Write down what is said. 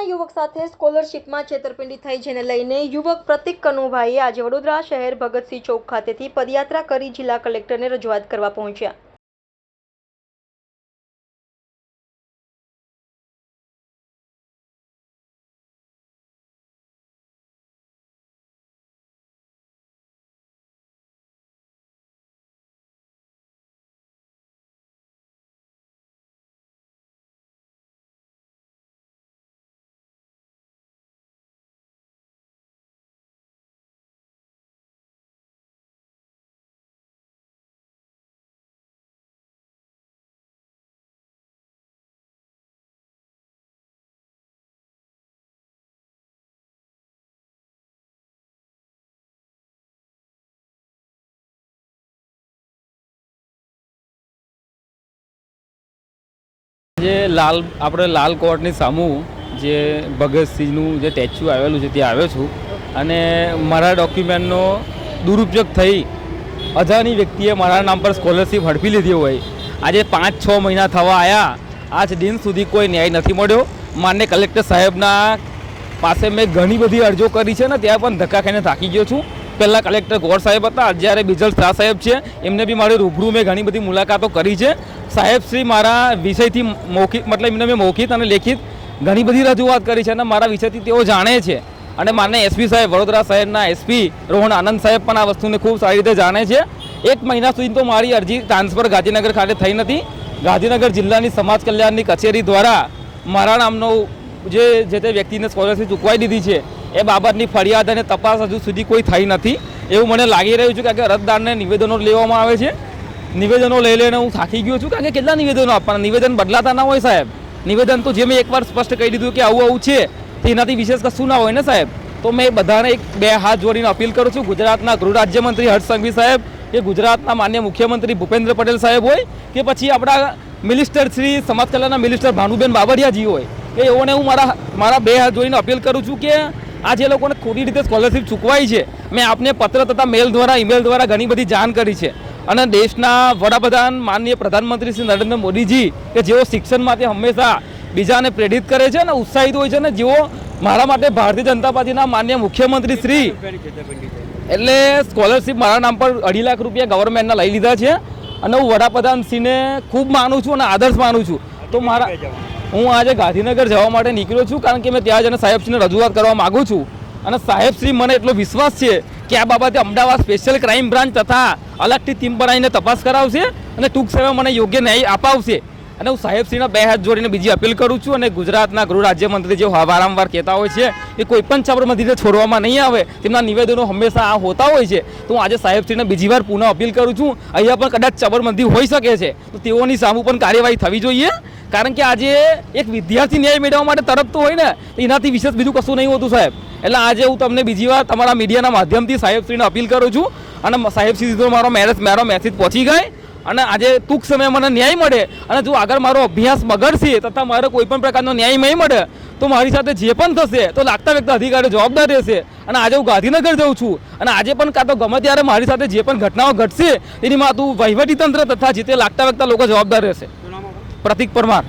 યુવક સાથે સ્કોલરશીપમાં છેતરપિંડી થઈ જેને લઈને યુવક પ્રતિક કનુભાઈએ આજે વડોદરા શહેર ભગતસિંહ ચોક ખાતેથી પદયાત્રા કરી જિલ્લા કલેક્ટરને રજૂઆત કરવા પહોંચ્યા. લાલ, આપણે લાલ કોર્ટની સામું જે ભગતસિંહનું જે સ્ટેચ્યુ આવેલું છે, ત્યાં આવ્યો છું. અને મારા ડોક્યુમેન્ટનો દુરુપયોગ થઈ અજાણી વ્યક્તિએ મારા નામ પર સ્કોલરશીપ હડપી લીધી હોય. આજે પાંચ છ મહિના થવા આવ્યા આજ દિન સુધી કોઈ ન્યાય નથી મળ્યો. માન્ય કલેક્ટર સાહેબના પાસે મેં ઘણી બધી અરજો કરી છે ને, ત્યાં પણ ધક્કા ખાઈને થાકી ગયો છું. પહેલાં કલેક્ટર ગોર સાહેબ હતા જ્યારે બિજલ શાહ સાહેબ છે, એમને બી મારી રૂબરૂ મેં ઘણી બધી મુલાકાતો કરી છે. સાહેબ શ્રી મારા વિષયથી મૌખિક, મતલબ એમને મેં મૌખિત અને લેખિત ઘણી બધી રજૂઆત કરી છે અને મારા વિષયથી તેઓ જાણે છે. અને માન્ય એસપી સાહેબ, વડોદરા શહેરના એસપી રોહન આનંદ સાહેબ પણ આ વસ્તુને ખૂબ સારી રીતે જાણે છે. એક મહિના સુધી તો મારી અરજી ટ્રાન્સફર ગાંધીનગર ખાતે થઈ નથી. ગાંધીનગર જિલ્લાની સમાજ કલ્યાણની કચેરી દ્વારા મારા નામનો જે જે તે વ્યક્તિને સ્કોલરશીપ ચૂકવાઈ દીધી છે એ બાબતની ફરિયાદ અને તપાસ હજુ સુધી કોઈ થઈ નથી. એવું મને લાગી રહ્યું છે કારણ કે અરજદારને નિવેદનો લેવામાં આવે છે. નિવેદનો લઈ લઈને હું થાકી ગયો છું કારણ કે કેટલા નિવેદનો આપવાના? નિવેદન બદલાતા ના હોય સાહેબ. નિવેદન તો જે મેં એકવાર સ્પષ્ટ કહી દીધું કે આવું આવું છે, તેનાથી વિશેષ કશું ના હોય ને સાહેબ? તો મેં બધાને એક બે હાથ જોડીને અપીલ કરું છું, ગુજરાતના ગૃહ રાજ્યમંત્રી હર્ષ સંઘવી સાહેબ, કે ગુજરાતના માન્ય મુખ્યમંત્રી ભૂપેન્દ્ર પટેલ સાહેબ હોય, કે પછી આપણા મિનિસ્ટર શ્રી સમાજ કલ્યાણના મિનિસ્ટર ભાનુબેન બાબરિયાજી હોય, કે એઓને હું મારા મારા બે હાથ જોડીને અપીલ કરું છું કે આ જે લોકોને ખોટી રીતે સ્કોલરશીપ ચૂકવાઈ છે. મેં આપને પત્ર તથા મેલ દ્વારા ઈમેલ દ્વારા ઘણી બધી જાણ કરી છે. અને દેશના વડાપ્રધાન, માનનીય પ્રધાનમંત્રી શ્રી નરેન્દ્ર મોદીજી, કે જેઓ શિક્ષણ માટે હંમેશા બીજાને પ્રેરિત કરે છે અને ઉત્સાહિત હોય છે ને જેઓ મારા માટે ભારતીય જનતા પાર્ટીના માન્ય મુખ્યમંત્રી શ્રી એટલે સ્કોલરશીપ મારા નામ પર અઢી લાખ રૂપિયા ગવર્મેન્ટના લઈ લીધા છે. અને હું વડાપ્રધાન શ્રીને ખૂબ માનું છું અને આદર્શ માનું છું. તો મારા હું આજે ગાંધીનગર જવા માટે નીકળ્યો છું કારણ કે મેં ત્યાં જઈને સાહેબશ્રીને રજૂઆત કરવા માગું છું. અને સાહેબશ્રી મને એટલો વિશ્વાસ છે કે આ બાબતે અમદાવાદ સ્પેશિયલ ક્રાઇમ બ્રાન્ચ તથા અલગથી ટીમ બનાવીને તપાસ કરાવશે અને ટૂંક સમયમાં મને યોગ્ય ન્યાય અપાવશે. અને હું સાહેબશ્રીના બે હાથ જોડીને બીજી અપીલ કરું છું અને ગુજરાતના ગૃહ રાજ્યમંત્રી જે વારંવાર કહેતા હોય છે કે કોઈ પણ સાબરમતીને છોડવામાં નહીં આવે, તેમના નિવેદનો હંમેશા આ હોતા હોય છે. તો હું આજે સાહેબશ્રીને બીજી વાર પુનઃ અપીલ કરું છું. અહીંયા પણ કદાચ સાબરમતી હોઈ શકે છે. તો તેઓની સામુ પણ કાર્યવાહી થવી જોઈએ. કારણ કે આજે એક વિદ્યાર્થી ન્યાય મેળવવા માટે તરફતો હોય ને એનાથી વિશેષ બીજું કશું નહીં હોતું સાહેબ. એટલે આજે હું તમને બીજી વાર તમારા મીડિયાના માધ્યમથી સાહેબશ્રીને અપીલ કરું છું. અને સાહેબશ્રી સીધો મારો મેરેજ મારો મેસેજ પહોંચી ગઈ. અને આજે ટૂંક સમયે મને ન્યાય મળે અને જો આગળ મારો અભ્યાસ બગડશે તથા મારે કોઈ પણ પ્રકારનો ન્યાય નહીં મળે, તો મારી સાથે જે પણ થશે તો લાગતા વ્યક્ત અધિકારી જવાબદાર રહેશે. અને આજે હું ગાંધીનગર જાઉં છું અને આજે પણ કાં તો ગમે ત્યારે મારી સાથે જે પણ ઘટનાઓ ઘટશે, તેની માતું વહીવટી તંત્ર તથા જે તે લાગતા વ્યક્તા લોકો જવાબદાર રહેશે. પ્રતિક પરમાર.